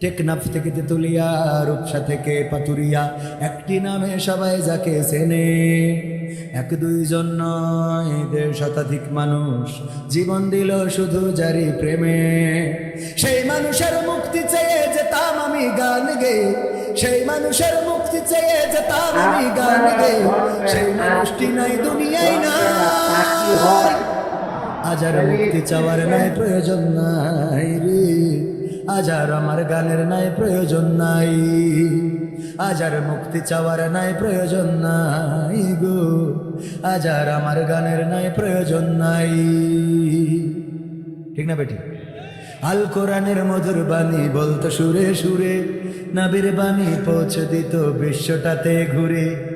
টেকনাফ থেকে তেতুলিয়া, রূপসা থেকে পাতুরিয়া একটি নামে সবাই যাকে চেনে। এক দুইজন নয় দেড় শতাধিক মানুষ জীবন দিল শুধু জারি প্রেমে। সেই মানুষের মুক্তি চেয়ে যেতাম আমি গান গে। সেই মানুষের মুক্তি চেয়ে যেতাম আমি গান গে। সেই মানুষটি নাই দুনিয়ায় না আজার মুক্তি চাওয়ার নাই, প্রয়োজন নাই রে। আজার আমার গানের নাই প্রয়োজন নাই। আজার মুক্তি চাওয়ার নাই প্রয়োজন নাই গো। আজার আমার গানের নাই প্রয়োজন নাই। ঠিক না বেটি? আল কোরআনের মধুর বাণী বলতো সুরে সুরে, নাবির বাণী পৌঁছে দিত বিশ্বটাতে ঘুরে।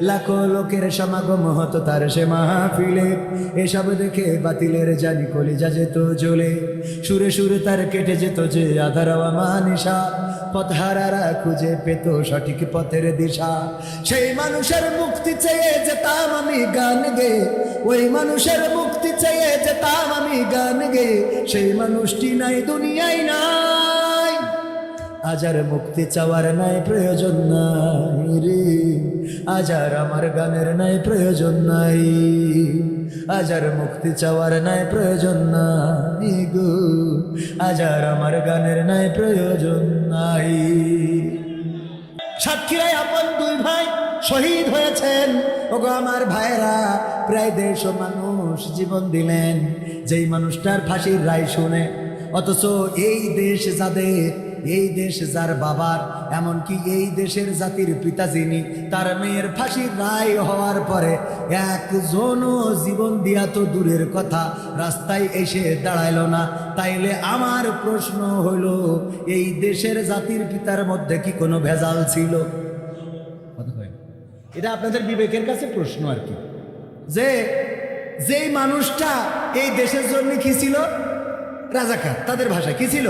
লাখো লোকের সমাগম হতো তার সে মাহফিলে। এসব দেখে বাতিলের জানি কলিজা যেত জ্বলে। সুরে সুরে তার কেটে যেত যে আধারাওয়া মানিসা। পথহারারা খুঁজে পেত সঠিক পথের দিশা। সেই মানুষের মুক্তি চেয়ে যেতাম আমি গান গে। ওই মানুষের মুক্তি চেয়ে যেতাম আমি গান গে। সেই মানুষটি নাই, দুনিয়ায় নাই। আজার মুক্তি চাওয়ার নাই প্রয়োজন নাই রে। আজার আমার গানের নাই প্রয়োজন নাই। আজার মুক্তি চাওয়ার নাই প্রয়োজন নাই গো। আজার আমার গানের নাই প্রয়োজন নাই। সাতক্ষীরায় আপন দুই ভাই শহীদ হয়েছেন। ওগো আমার ভাইরা প্রায় দেড়শো মানুষ জীবন দিলেন। যেই মানুষটার ফাঁসির রায় শুনে অথচ এই দেশ যাদের এই দেশ যার বাবার, এমনকি এই দেশের জাতির পিতা যিনি, তার মেয়ের ফাঁসির রায় হওয়ার পরে একজনও জীবন দিয়া তো দূরের কথা, রাস্তায় এসে দাঁড়াইল না। তাইলে আমার প্রশ্ন হইল, এই দেশের জাতির পিতার মধ্যে কি কোনো ভেজাল ছিল। এটা আপনাদের বিবেকের কাছে প্রশ্ন আর কি। যে, যেই মানুষটা এই দেশের জন্য কি ছিল? রাজাকার, তাদের ভাষা কি ছিল?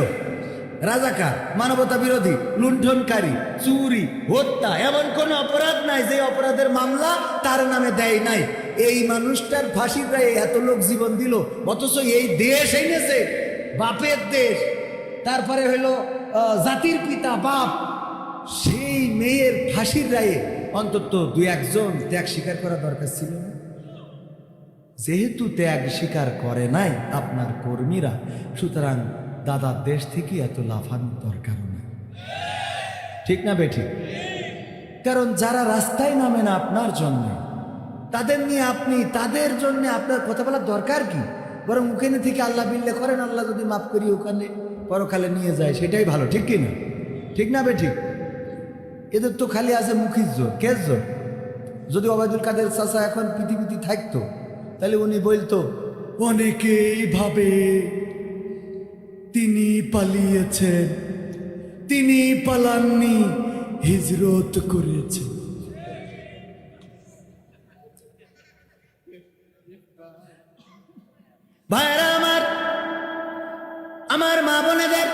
রাজাকার, মানবতা বিরোধী, লুণ্ঠনকারী, চুরি, হত্যা, এমন কোন অপরাধ নাই যে অপরাধের মামলা তার নামে দেয় নাই। এই মানুষটার ফাঁসির রায়ে এত লোক জীবন দিল, অথচ এই দেশ এনেছে, বাপের দেশ। তারপরে হইল জাতির পিতা, বাপ। সেই মেয়ের ফাঁসির রায়ে অন্তত দু একজন ত্যাগ স্বীকার করা দরকার ছিল যেহেতু ত্যাগ স্বীকার করে নাই আপনার কর্মীরা, সুতরাং দাদার দেশ থেকে এত লাফানোর দরকার নেই। ঠিক না বেঠিক কারণ যারা রাস্তায় নামে না আপনার জন্য, তাদের নিয়ে আপনি, তাদের জন্য আপনার কথা বলার দরকার কি? বরং ওখানে থেকে আল্লাহ বিল্লে করেন, আল্লাহ যদি মাফ করি ওখানে পরকালে নিয়ে যায়, সেটাই ভালো, ঠিক কি না ঠিক না বেঠিক এদের তো খালি আছে মুখির জোর কেস জোর? যদি ওবায়দুল কাদের চাষা এখন পৃথিবীতে থাকতো, তাহলে উনি বলতো, অনেকেই ভাবে তিনি পালিয়েছেন তিনি পালাননি, হিজরত করেছেন ভাইরা আমার আমার মা বোনেদের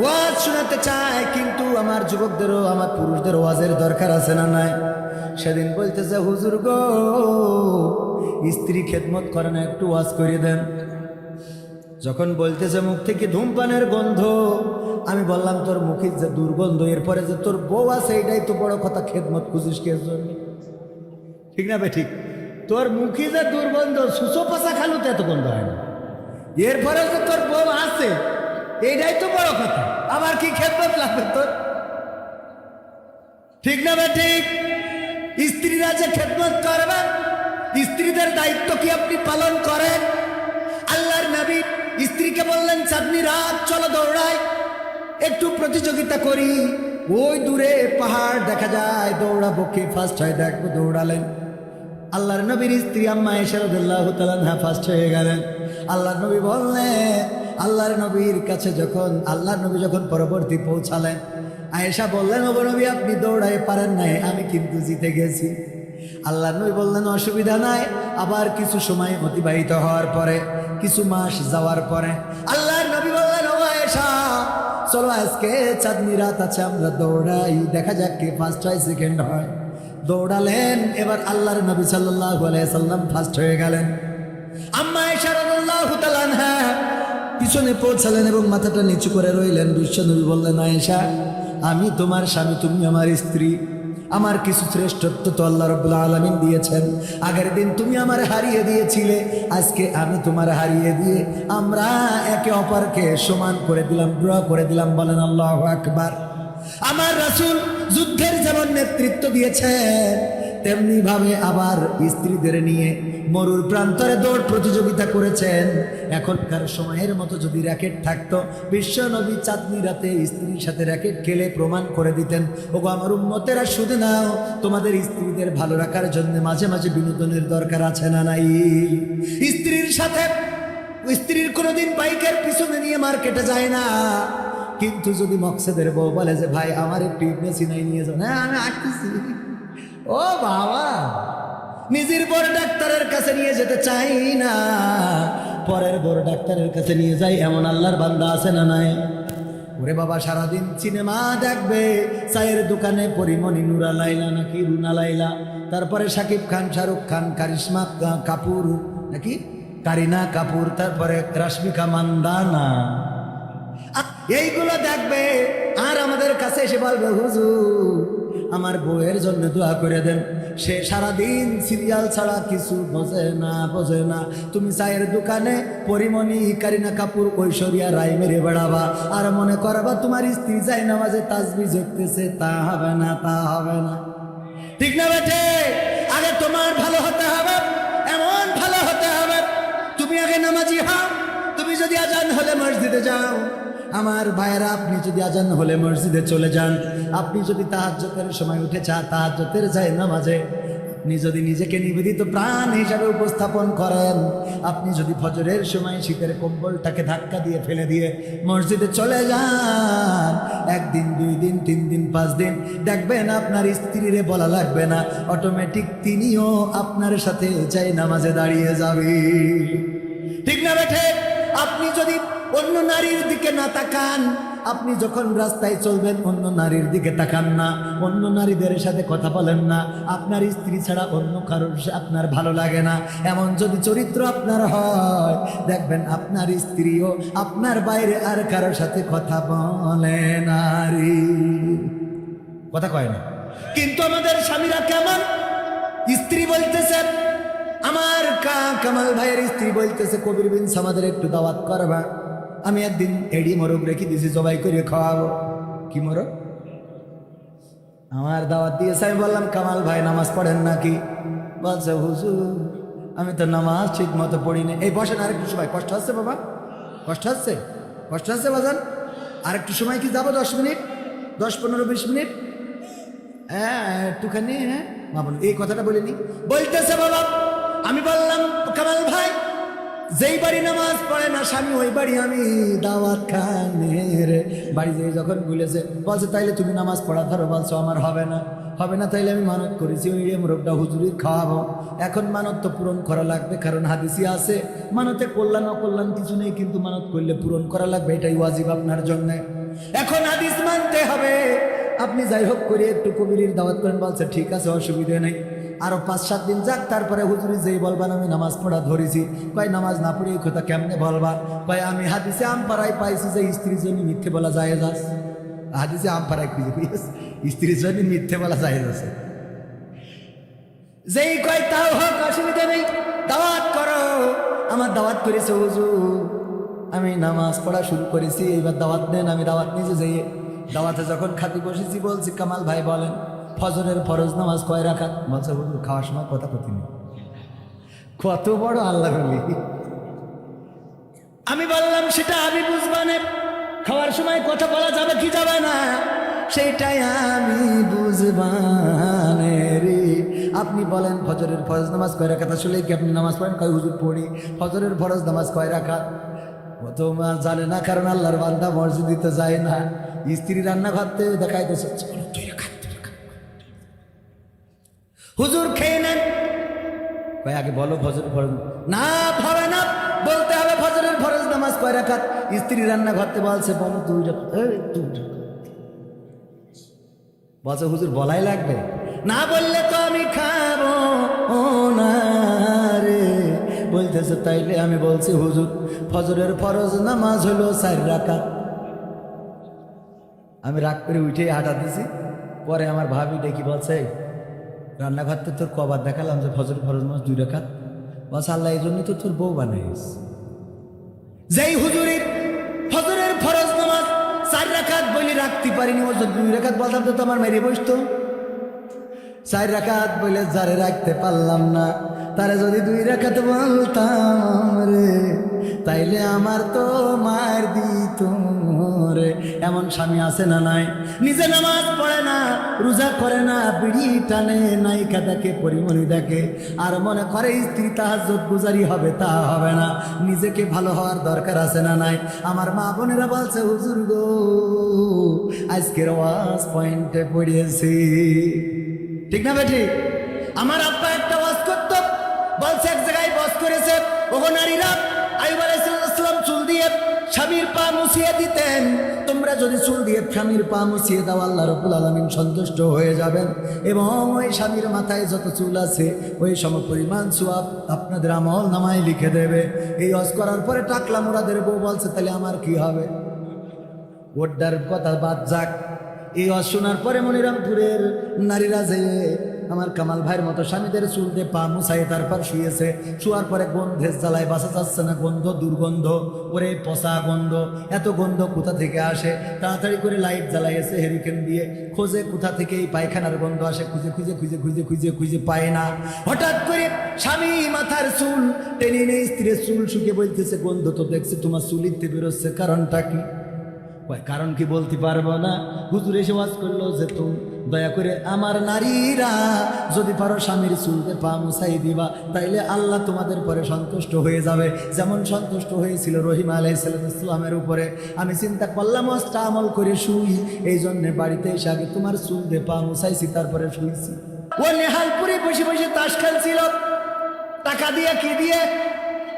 ওয়াজ শোনাতে চায়, কিন্তু আমার যুবকদেরও, আমার পুরুষদের ওয়াজের দরকার আছে না নাই? সেদিন বলতেছে, হুজুর গো, স্ত্রী খেদমত করে না, একটু ওয়াজ করে দেন। যখন বলতেছে মুখ থেকে ধূমপানের গন্ধ, আমি বললাম, তোর মুখের যে দুর্গন্ধ, এরপরে যে তোর বউ আছে, এটাই তো বড় কথা, খেদমত খুঁজিস কে জন্য? ঠিক না বে, ঠিক। তোর মুখে যে দুর্গন্ধ, সুসো পাশা খালু তো এত গন্ধ হয় না। এরপরে যে তোর বউ আছে এইটাই তো বড় কথা আমার কি খেদমত লাগবে তোর? ঠিক না বে, ঠিক। স্ত্রীরা যে খেদমত করবে, স্ত্রীদের দায়িত্ব কি আপনি পালন করেন? আল্লাহর নবী স্ত্রীকে বললেন, চাঁদনি রাত, চলো দৌড়াই। একটু প্রতিযোগিতা করি। ওই দূরে পাহাড় দেখা যায়, দৌড়াবো কে? ফার্স্ট হয়, দেখব, দৌড়ালেন। আল্লাহর নবীর স্ত্রী আম্মা এসারদুল্লাহ তালানহা ফার্স্ট হয়ে গেলেন। আল্লাহর নবী বললেন, আল্লাহর নবীর কাছে যখন, আল্লাহর নবী যখন পরবর্তী পৌঁছালেন, আয়েশা বললেন নবী, আপনি দৌড়াই পারেন নাই, আমি কিন্তু জিতে গেছি। আল্লাহ নবী বললেন, অসুবিধা নাই। আবার কিছু সময় অতিবাহিত হওয়ার পরে, কিছু মাস যাওয়ার পরে, আল্লাহর নবী বললেন চলো আজকে চাঁদনি রাত আছে, আমরা দৌড়াই, দেখা যাক কে ফার্স্ট হয় সেকেন্ড হয়। দৌড়ালেন, এবার আল্লাহর নবী সাল্লাহ সাল্লাম ফার্স্ট হয়ে গেলেন। আম্মা ইশারাল্লাহ হ্যাঁ পিছনে পৌঁছালেন এবং মাথাটা নিচু করে রইলেন। বিশ্বনবী বললেন, আয়েশা, আমি তোমার স্বামী, তুমি আমার স্ত্রী। আমার কিছু শ্রেষ্ঠত্ব তো আল্লাহ রব্লা আলমিন দিয়েছেন। আগের দিন তুমি আমার হারিয়ে দিয়েছিলে, আজকে আমি তোমার হারিয়ে দিয়ে আমরা একে অপরকে সমান করে দিলাম, ড্র করে দিলাম, বলেন আল্লাহ আকবার। আমার রাসুল যুদ্ধের যেমন নেতৃত্ব দিয়েছেন তেমনি ভাবে আবার স্ত্রীদের নিয়ে মরুর প্রান্তরে দৌড় প্রতিযোগিতা করেছেন। এখনকার সময়ের মতো যদি র্যাকেট থাকতো, বিশ্ব নবী চাঁদনি রাতে স্ত্রীর সাথে র্যাকেট খেলে প্রমাণ করে দিতেন, ওগো আমার উন্মতেরা শুধু নাও, তোমাদের স্ত্রীদের ভালো রাখার জন্য মাঝে মাঝে বিনোদনের দরকার আছে না নাই? স্ত্রীর সাথে, স্ত্রীর কোনোদিন বাইকের পিছনে নিয়ে মার্কেটে যায় না। কিন্তু যদি মকসেদের বউ বলে যে, ভাই, আমার একটু ইবনে সিনাই নিয়ে যাও হ্যাঁ আমি আসতেছি। ও বাবা, নিজের বড় ডাক্তারের কাছে নিয়ে যেতে চাই না। পরের বড় ডাক্তারের কাছে নিয়ে যাই, এমন আল্লাহর বান্দা আছে না নাই? ওরে বাবা, সারাদিন সিনেমা দেখবে, চায়ের দোকানে পরিমণি, নুরা লাইলা নাকি রুনা লাইলা, তারপরে শাকিব খান, শাহরুখ খান, কারিশমা কাপুর, নাকি? কারিনা কাপুর, তারপরে রাশ্মিকা মান্দানা। এইগুলো দেখবে, আর আমাদের কাছে এসে বলবে, হুজুর আমার বউয়ের জন্য দোয়া করে দেন। সে সারাদিন সিরিয়াল ছাড়া কিছু বোঝে না বোঝে না। তুমি চায়ের দোকানে পরিমণি, কারিনা কাপুর, ঐশ্বরিয়া রায় মেরে বেড়াবা। আর মনে করবা তোমার স্ত্রী যাই নামাজে তাজবি জেগতেছে তা হবে না, তা হবে না। ঠিক না বেঠে? আগে তোমার ভালো হতে হবে, এমন ভালো হতে হবে। তুমি আগে নামাজি হও, তুমি যদি আজান হলে মসজিদে যাও। আমার ভাইয়েরা, আপনি যদি আজান হলে মসজিদে চলে যান, আপনি যদি তাহাজ্জতের সময় উঠে চা তাহাজ্জতের যায় নামাজে, আপনি যদি নিজেকে নিবেদিত প্রাণ হিসাবে উপস্থাপন করেন, আপনি যদি ফজরের সময় শীতের কম্বলটাকে ধাক্কা দিয়ে ফেলে দিয়ে মসজিদে চলে যান, একদিন, দুই দিন, তিন দিন, পাঁচ দিন, দেখবেন আপনার স্ত্রীরে বলা লাগবে না অটোমেটিক তিনিও আপনার সাথে চাই নামাজে দাঁড়িয়ে যাবে। ঠিক না বেঠে আপনি যদি অন্য নারীর দিকে না তাকান, আপনি যখন রাস্তায় চলবেন, অন্য নারীর দিকে তাকান না, অন্য নারীদের সাথে কথা বলেন না, আপনার স্ত্রী ছাড়া অন্য কারোর আপনার ভালো লাগে না। এমন যদি চরিত্র আপনার হয়, দেখবেন আপনার স্ত্রীও আপনার বাইরে আর কারোর সাথে কথা বলে নারী। কথা কয় না। কিন্তু আমাদের স্বামীরা কেমন? স্ত্রী বলতেছে আমার কা কামাল ভাইয়ের স্ত্রী বলতেছে, কবির বিন আমাদের একটু দাওয়াত করবা। আমি একদিন এডি মোরগ রেখে দিয়েছি জবাই করে খাওয়াবো। কি মোরগ আমার দাওয়াত দিয়েছে। আমি বললাম, কামাল ভাই, নামাজ পড়েন নাকি? বলছে, হুজুর, আমি তো নামাজ ঠিক মতো পড়ি না এই বসেন, আরেকটু সময়। কষ্ট হচ্ছে বাবা? কষ্ট হচ্ছে? কষ্ট হচ্ছে বাজান? আরেকটু সময় কি যাব দশ মিনিট? দশ, পনেরো, বিশ মিনিট? হ্যাঁ একটুখানি হ্যাঁ। মা এই কথাটা বলিনি। বলতেছে বাবা আমি বললাম কামাল ভাই, যেই বাড়ি নামাজ পড়ে না স্বামী, ওই বাড়ি আমি দাওয়াত খানের। বাড়ি যেয়ে যখন বলেছে বলছে, তাইলে তুমি নামাজ পড়া ধরো। বলছো, আমার হবে না। হবে না, তাইলে আমি মানত করেছি, ওই মোরগটা হুজুরির খাওয়াবো। এখন মানত তো পূরণ করা লাগবে, কারণ হাদিসি আছে, মানতে কল্যাণ, অকল্যাণ কিছু নেই, কিন্তু মানত করলে পূরণ করা লাগবে, এটাই ওয়াজিব আপনার জন্য। এখন হাদিস মানতে হবে। আপনি যাই হোক করে একটু কবিরির দাওয়াত করেন, বলছে, ঠিক আছে, অসুবিধা নেই। আরও পাঁচ, সাত দিন যাক, তারপরে হুজুরি যেই বলবেন, আমি নামাজ পড়া ধরেছি। কয়, নামাজ না পড়ে কথা কেমনে বলবা? কয়, আমি হাদিসে আম পাড়ায় পাইছি যে স্ত্রীর জন্য মিথ্যে বলা যায় যাস হাদিসে আম পাড়ায় খুঁজে স্ত্রীর জন্য মিথ্যে বলা যায় আছে। যেই কয়, তাও হোক, অসুবিধা নেই। দাওয়াত করো। আমার দাওয়াত করেছে হুজুর। আমি নামাজ পড়া শুরু করেছি এইবার দাওয়াত নেন আমি দাওয়াত নিজে যাই দাওয়াতে যখন খাতি বসেছি, বলছি, কামাল ভাই বলেন ফজরের ফরজ নামাজ কয় রাখাত বলছে হুজুর খাওয়ার সময় কথা কথি নেই। কত বড় আল্লাহ আমি বললাম সেটা আমি বুঝবানে খাওয়ার সময় কথা বলা যাবে কি যাবে না? সেটাই আমি বুঝবানে রে। আপনি বলেন ফজরের ফরজ নামাজ কয় রাখাত আসলে কি আপনি নামাজ পড়েন? কয় হুজুর পড়ি। ফজরের ফরজ নামাজ কয় রাখা ও তো জানে না কারণ আল্লাহর বান্দা মসজিদিতে যায় না। স্ত্রী রান্না করতে দেখাইতেছে হুজুর খেয়ে নেন। কয় আগে বলো ফজর ফরজ। না হবে না। বলতে হবে ফজরের ফরজ নামাজ কয় রাখাত স্ত্রী রান্না ঘরতে বলছে বলো দুই বলছে হুজুর বলাই লাগবে? না বললে তো আমি খাব না রে। বলতেছে তাইলে আমি বলছি হুজুর ফজরের ফরজ নামাজ হলো চার রাখাত আমি রাগ করে উঠে হাঁটা দিছি। পরে আমার ভাবি দেখি বলছে "এই, রান্নাঘর তো তোর কবার দেখালাম যে ফজর ফরজ মাস দুই রেখাত বস আল্লাহ এই জন্যই তো তোর বউ বানাইস যেই হুজুরির ফজরের ফরজ নামাজ চার রাখাত বলি রাখতে পারিনি, ও দুই রাখাত বলতাম তো তোমার মেরে বসতো। চার রাখাত বলে যারে রাখতে পারলাম না, তারে যদি দুই রাখাত বলতাম রে, তাইলে আমার তো মার দিত। রে এমন স্বামী আছে না নাই? নিজে নামাজ পড়ে না, রোজা করে না, বিড়ি টানে, নায়িকা দেখে, পরিমণি দেখে। আর মনে করে স্ত্রী তাহাজত গুজারি হবে, তা হবে না। নিজেকে ভালো হওয়ার দরকার আছে না নাই? আমার মা বোনেরা বলছে, হুজুর গো, আজকের ওয়াজ পয়েন্টে পড়িয়েছি। ঠিক না বেঠি আমার আব্বা একটা ওয়াজ করত। বলছে, এক জায়গায় বস করেছে, ওগো নারীরা। আইব আলাইসালাম চুল দিয়ে স্বামীর পা মুছিয়ে দিতেন। তোমরা যদি চুল দিয়ে স্বামীর পা মুছিয়ে দাও, আল্লাহ রবুল আলমিন সন্তুষ্ট হয়ে যাবেন। এবং ওই স্বামীর মাথায় যত চুল আছে, ওই সম পরিমাণ সোয়াব আপনাদের আমল নামায় লিখে দেবে। এই অস করার পরে টাকলা মোরাদের বউ বলছে, তাহলে আমার কি হবে? ওড্ডার কথা বাদ যাক। এই অজ শোনার পরে মনিরামপুরের নারীরা যে আমার কামাল ভাইয়ের মতো স্বামীদের চুল দিয়ে পা মুছাই তারপর শুয়েছে। শুয়ার পরে গন্ধের জ্বালায় বাসা যাচ্ছে না গন্ধ, দুর্গন্ধ, ওরে পচা গন্ধ। এত গন্ধ কোথা থেকে আসে? তাড়াতাড়ি করে লাইট জ্বালাইছে হেরিকেন দিয়ে। খোঁজে কোথা থেকে এই পায়খানার গন্ধ আসে? খুঁজে খুঁজে খুঁজে খুঁজে খুঁজে খুঁজে পায় না। হঠাৎ করে স্বামী মাথার চুল, টেনে নিয়ে স্ত্রীর চুল শুকে বলতেছে, গন্ধ তো দেখছে তোমার চুল চুলিতে বেরোচ্ছে। কারণটা কি? কারণ কি বলতে পারব না? হুজুর এসে ওয়াজ করল যে, তুমি দয়া করে আমার নারীরা, যদি পারো স্বামীর চুলতে পা মুছাই দিবা, তাইলে আল্লাহ তোমাদের পরে সন্তুষ্ট হয়ে যাবে। যেমন সন্তুষ্ট হয়েছিল রহিম আলাইসালাম ইসলামের উপরে। আমি চিন্তা করলাম অস্তা আমল করে শুই। এই জন্যে বাড়িতে এসে আগে তোমার চুল দিয়ে পা মুছাইছি, তারপরে শুইছি। ও নেহালপুরে বসে বসে তাস খেলছিল। টাকা দিয়ে কি দিয়ে?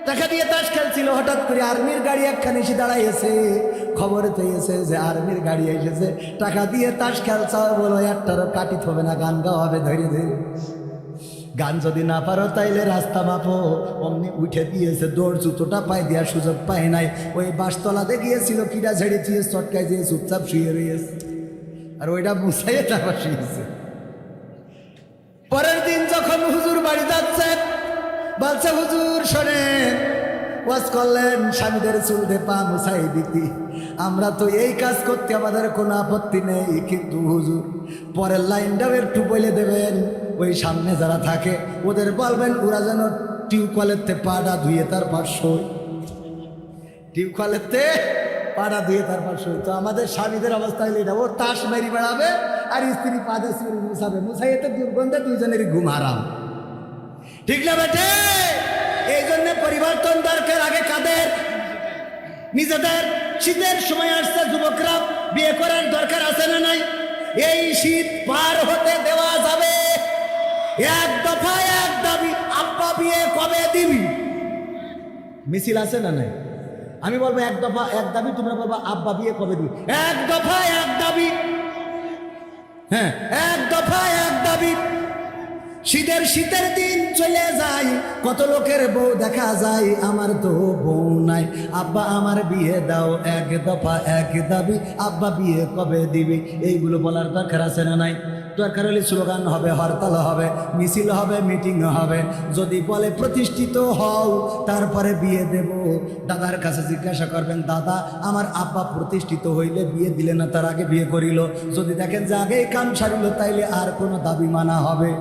টাকা দিয়ে তাস খেলছিল, হঠাৎ করে আর্মির গাড়ি একখানে এসে দাঁড়াইছে খবর পেয়েছে যে আর্মির গাড়ি এসেছে। টাকা দিয়ে তাস খেলছাও বলো একটারও কাটি হবে না, গান গাওয়া হবে ধরে ধরে। গান যদি না পারো তাইলে রাস্তা মাপো। অমনি উঠে দিয়েছে, দৌড় জুতোটা পায় দেওয়ার সুযোগ পায় নাই। ওই বাসতলাতে গিয়েছিল, কিরা ঝেড়ে দিয়ে চটকায় দিয়ে চুপচাপ শুয়ে রয়েছে আর ওইটা মুছাইয়ে তারপর শুয়েছে। পরের দিন যখন হুজুর বাড়ি যাচ্ছে বলছে, হুজুর শোনে ওয়াজ করলেন স্বামীদের চুল দে পা মুছাই দিতি। আমরা তো এই কাজ করতে আমাদের কোনো আপত্তি নেই, কিন্তু হুজুর, পরের লাইনটাও একটু বলে দেবেন। ওই সামনে যারা থাকে, ওদের বলবেন, ওরা যেন টিউবওয়েলের পাটা ধুয়ে তার পাঁচশো টিউবওয়েলের পাড়া ধুয়ে তার পাঁচশো তো আমাদের স্বামীদের অবস্থা হলে এটা, ও তাস মেরি বেড়াবে, আর স্ত্রী পাদে চুল মুছাবে। মুছাইয়ে তো দুর্গন্ধে দুইজনেরই ঘুম হারাম। ঠিক না বেটে? এই জন্য পরিবর্তন দরকার। আগে কাদের? নিজেদের। শীতের সময় আসছে, যুবকরা বিয়ে করার দরকার আছে না নাই? এই শীত পার হতে দেওয়া যাবে। এক দফা এক দাবি, আব্বা বিয়ে কবে দিবি? মিছিল আছে না নাই? আমি বলব এক দফা এক দাবি, তোমরা বলব আব্বা বিয়ে কবে দিবি? এক দফা এক দাবি। হ্যাঁ এক দফা এক দাবি। শীতের শীতের দিন চলে যায়, কত লোকের বউ দেখা যায়, আমার তো বউ নাই। আব্বা আমার বিয়ে দাও, এক দফা এক দাবি, আব্বা বিয়ে কবে দিবি? এইগুলো বলার দরকার আছে না নাই? দরকার হলে স্লোগান হবে, হরতাল হবে, মিছিল হবে, মিটিং হবে। যদি বলে প্রতিষ্ঠিত হও, তারপরে বিয়ে দেব। দাদার কাছে জিজ্ঞাসা করবেন, দাদা, আমার আব্বা প্রতিষ্ঠিত হইলে বিয়ে দিলে না, তার আগে বিয়ে করিল? যদি দেখেন যে আগেই কাম সারিল, তাইলে আর কোনো দাবি মানা হবে।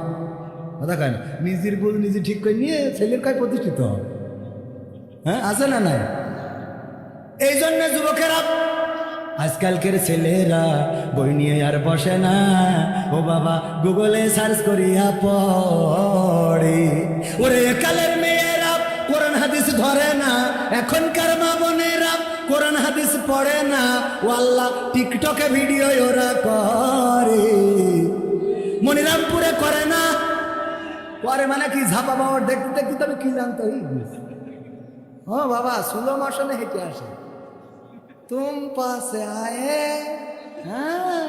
কথা কয় না। নিজের ভুল নিজে ঠিক করে নিয়ে ছেলের কাজ প্রতিষ্ঠিত হবে। হ্যাঁ আছে না নাই? এই জন্য যুবকেরা, আজকালকের ছেলেরা বই নিয়ে আর বসে না। ও বাবা, গুগলে সার্চ করিয়া পড়ে। ওরে কালের মেয়েরা, কোরআন হাদিস ধরে না। এখনকার মা বোনেরা, কোরআন হাদিস পড়ে না। ও আল্লাহ, টিকটকে ভিডিও ওরা করে। মনিরামপুরে করে না করে মানে কি ঝাপা বাবার দেখতে দেখতে তবে কি জানতো ও বাবা হেঁটে আসে? তুম পাশে আয়ে হ্যাঁ?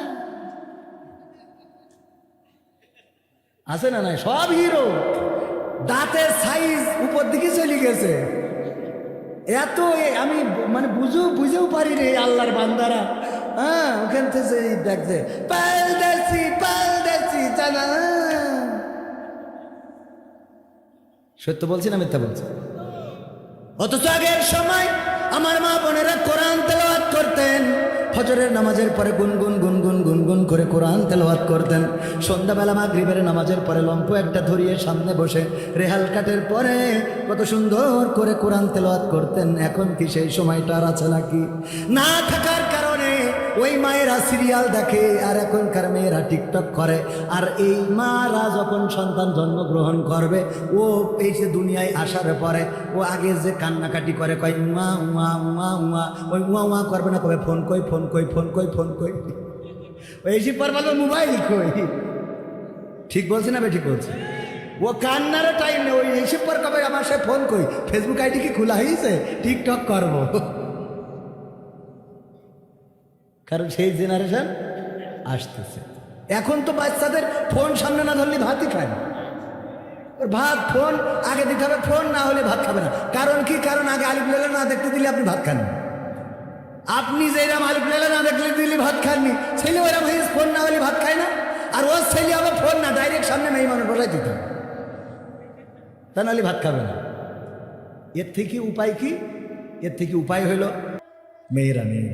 আছে না নাই? সব হিরো। দাঁতের সাইজ উপর দিকে চলে গেছে। এত আমি মানে বুঝেও বুঝেও পারি রে আল্লাহর বান্দারা। হ্যাঁ ওখান থেকে দেখছে পাল দেখছি পাল দেখছি জানা সত্য বলছি না মিথ্যা বলছি? অথচ আগের সময় আমার মা বোনেরা কোরআন তেলাওয়াত করতেন। ফজরের নামাজের পরে গুনগুন গুনগুন গুনগুন করে কোরআন তেলাওয়াত করতেন। সন্ধ্যাবেলা মা মাগরিবের নামাজের পরে লম্প একটা ধরিয়ে সামনে বসে রেহাল কাটের পরে কত সুন্দর করে কোরআন তেলাওয়াত করতেন। এখন কি সেই সময়টা আর আছে নাকি? না কারণে ওই মায়েরা সিরিয়াল দেখে আর এখনকার মেয়েরা টিকটক করে। আর এই মারা যখন সন্তান জন্মগ্রহণ করবে, ও এই যে দুনিয়ায় আসার পরে, ও আগে যে কান্নাকাটি করে, কয় উমা উমা উমা উমা ওই উমা উমা করবে না, কবে ফোন কই ফোন কই ফোন কই ফোন কই। ওই এসে পারবালো মোবাইল কই। ঠিক বলছি না বে, ঠিক বলছি? ও কান্নারও টাইম নেই ওই এসে পর কবে আমার সে ফোন কই? ফেসবুক আইডি কি খোলা হয়েছে টিকটক করব। কারণ সেই জেনারেশন আসতেছে। এখন তো বাচ্চাদের ফোন সামনে না ধরলে ভাতই খায় না। ওর ভাত ফোন আগে দিতে হবে ফোন না হলে ভাত খাবে না। কারণ কি? কারণ আগে আলিফ লেলা না দেখতে দিলে আপনি ভাত খান আপনি যেরকম আলিফ লেলা না দেখলে দিলে ভাত খাননি, ছেলে ওরম হয়ে ফোন না হলে ভাত খায় না। আর ওর ছেলে আবার ফোন না ডাইরেক্ট সামনে মেয়ে মানুষ বসাই দিতে তা নাহলে ভাত খাবে না। এর থেকে উপায় কি? এর থেকে উপায় হইল মেয়েরা মেয়ে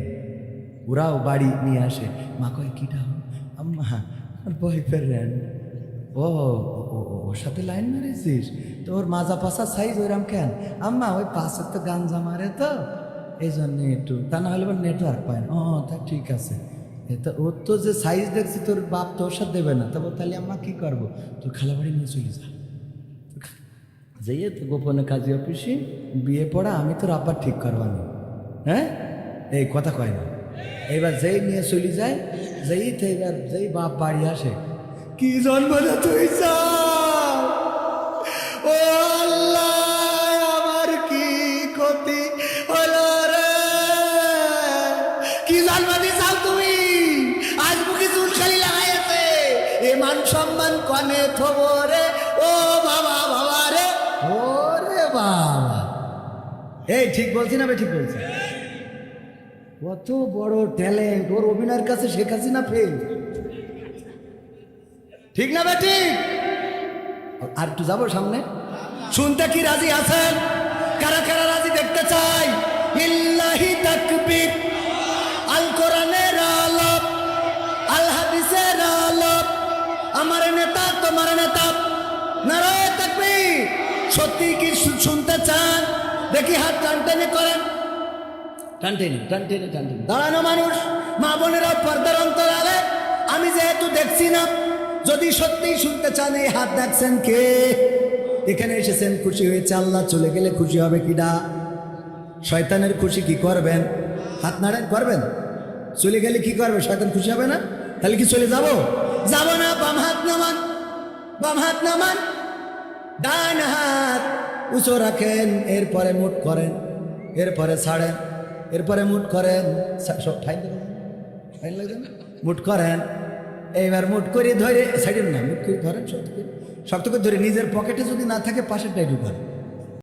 ওরাও বাড়ি নিয়ে আসে। মা কয় কিটা আম্মা, আমার বয়ফ্রেন্ড ও ওর সাথে লাইন মারেছিস? তো ওর মাজা পাশা সাইজ ওইরকম কেন? আম্মা, ওই পাশে তো গাঞ্জা মারে তো। এই জন্য একটু, তা না হলে নেটওয়ার্ক পায় না। ও, তা ঠিক আছে। এ তো ওর তো যে সাইজ দেখছি, তোর বাপ তো ওর সাথে দেবে না। তবে তাহলে আম্মা কী করব? তোর খালা বাড়ি নিয়ে চলে যা। যাইয়ে তো গোপনে কাজী অফিসে বিয়ে পড়া, আমি তোর আব্বার ঠিক করবানি। হ্যাঁ? এই কথা কয় না। এবার যেই নিয়ে চলে যায়, যেই এবার যেই বাপ বাড়ি আসে, কি জন্ম না তুই চাও? ও আল্লাহ, আমার কি রে? জন্ম আজ বুকে চুল খালি এ মান সম্মান কনে থবরে ও বাবা রে। বাবা। এই ঠিক বলছি না ঠিক বলছি। কত বড় ট্যালেন্ট, ওর অভিনয়ের কাছে শেখ হাসিনা ফেল ঠিক না বেটি আর একটু যাব সামনে। শুনতে কি রাজি আছেন? কারা কারা রাজি দেখতে চাই? ইল্লাহি তাকবীর, আল কোরআনের আলাপ, আল হাদিসের আলাপ। আমার নেতা, তোমার নেতা। নারায় তাকবীর, সত্যি কি শুনতে চান? দেখি হাত টানটানি করেন। টানটেনি টানটেনি টানটেনি দাঁড়ানো মানুষ, মা বোনেরা পর্দার অন্তরালে, আমি যেহেতু দেখছি না, যদি সত্যিই শুনতে চান এই হাত দেখছেন কে? এখানে এসেছেন, খুশি হয়েছে আল্লাহ, চলে গেলে খুশি হবে কিডা শয়তানের খুশি কি করবেন? হাত নাড়েন, করবেন? চলে গেলে কি করবে? শয়তান খুশি হবে না? তাহলে কি চলে যাব? যাব না, বাম হাত নামান, বাম হাত নামান। ডান হাত উঁচু রাখেন, এরপরে মুঠ করেন, এরপরে ছাড়েন। এরপরে মুট করেন। সব ঠাই দেবেন মুট লাগবে না? করেন। এইবার মুট করে ধরে সাইডের না, মুট করে ধরেন শক্ত করে। শক্ত করে ধরে নিজের পকেটে যদি না থাকে, পাশের টাইডু করেন।